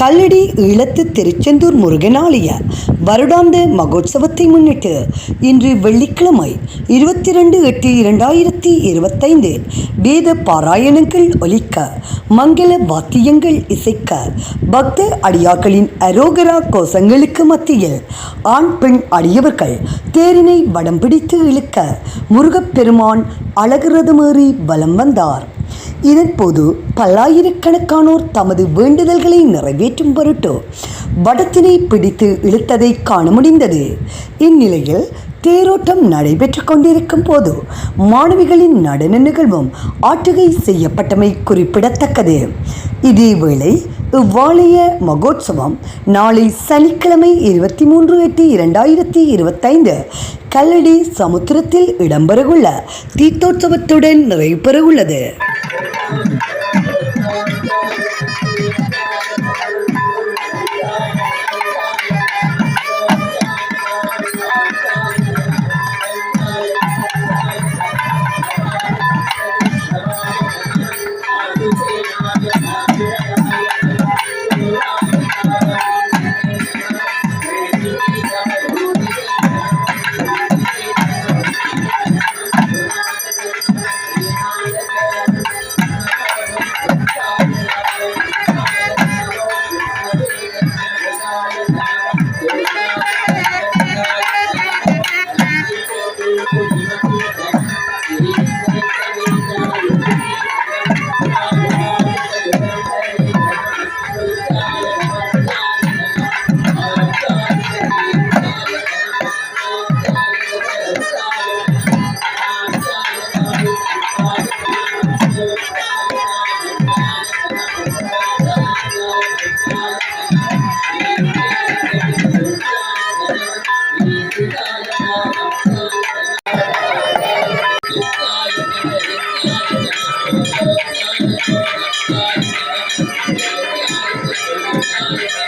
கல்லடி இழத்து திருச்செந்தூர் முருகன் வருடாந்த மகோத்சவத்தை முன்னிட்டு இன்று வெள்ளிக்கிழமை இருபத்தி ரெண்டு எட்டு இரண்டாயிரத்தி இருபத்தைந்து வேத பாராயணங்கள் ஒலிக்க மங்கள வாத்தியங்கள் இசைக்க பக்த அடியார்களின் அரோகரா கோஷங்களுக்கு மத்தியில் ஆண் பெண் அடியவர்கள் தேரினை வடம் பிடித்து இழுக்க முருகப்பெருமான் அழகுரதமேறி வலம் வந்தார். இதன்போது பல்லாயிரக்கணக்கானோர் தமது வேண்டுதல்களை நிறைவேற்றும் பொருட்டு வடத்தினை பிடித்து இழுத்ததை காண முடிந்தது. இந்நிலையில் தேரோட்டம் நடைபெற்று கொண்டிருக்கும் போது மாணவிகளின் நடன நிகழ்வும் ஆட்டுகை செய்யப்பட்டமை குறிப்பிடத்தக்கது. இதேவேளை இவ்வாலய மகோத்சவம் நாளை சனிக்கிழமை இருபத்தி மூன்று எட்டு இரண்டாயிரத்தி இருபத்தைந்து கல்லடி சமுத்திரத்தில் இடம்பெறவுள்ள தீர்த்தோற்சவத்துடன் நிறைவு பெறவுள்ளது. Thank you.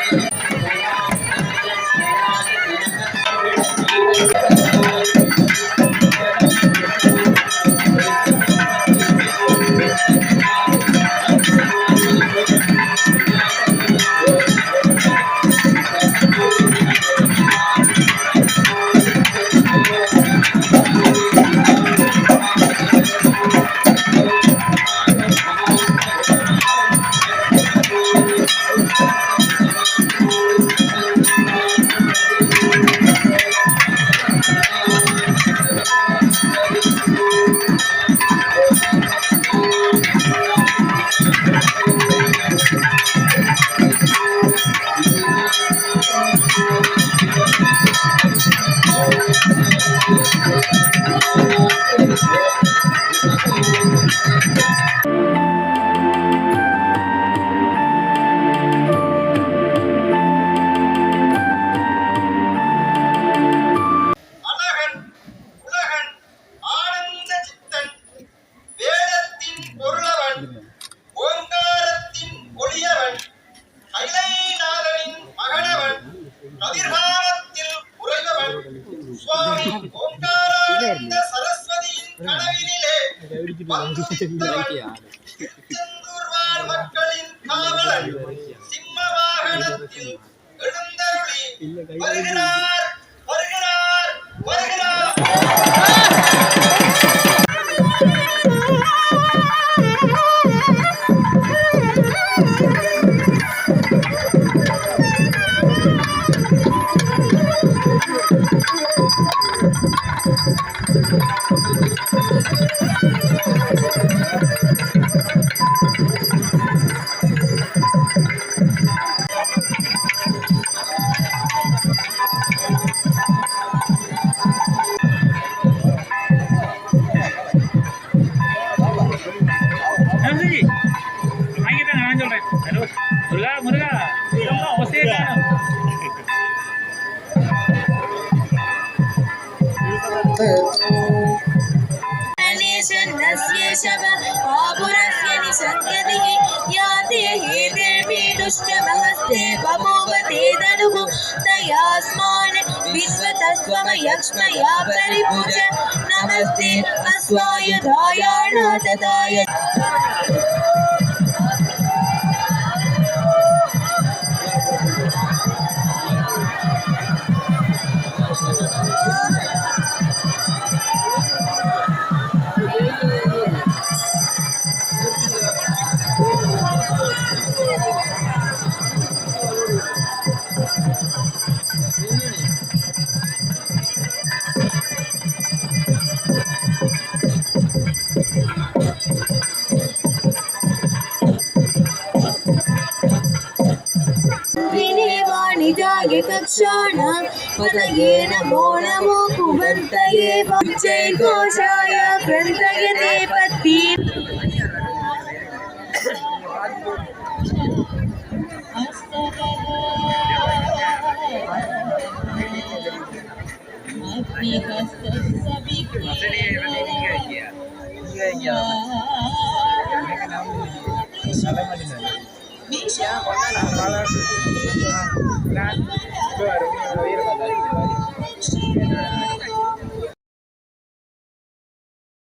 வருகிறார் வருகிறார் வருகிறார். நன்றி धनस्य शव पापुरस्य निसङ्गतिः याते हे दिर्भि दुष्टमहस्ते पमोपते तनुः नमस्ते अस्वायुधायाणातताय नाथदाय विनिवाणिजाय कक्षाण पतये नमो नमो कुवन्तये जय घोषाय ग्रन्थयते पत्ति Indonesia mana apalah Tuhan dan berdoa kepada